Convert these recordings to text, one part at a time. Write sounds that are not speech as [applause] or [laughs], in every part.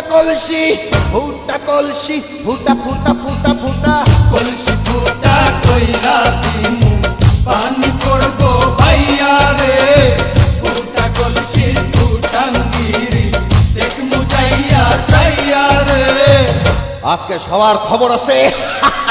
ফুটা কলসি ফুটা কলসি ফুটা ফুটা ফুটা ফুটা কলসি ফুটা কইরা দিমু পানি পড়ব ভাইয়া রে। ফুটা কলসি ফুটাঙ্গিরি দেখ মুজাইয়া চাইয়া রে। আজকে সবার খবর আছে। [laughs]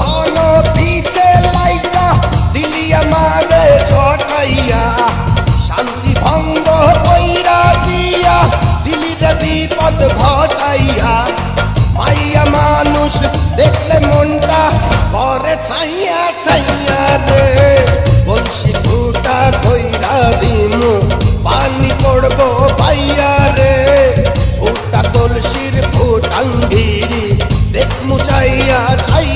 ঘন পিছে লাইকা, দিলি আমার ছটাইয়া শান্তি ভঙ্গ কইরা দিয়া, দিলি রে বিপদ ঘটাইয়া। মাইয়া মানুষ, দেখলে মনটা করে ছাইয়া ছাইয়া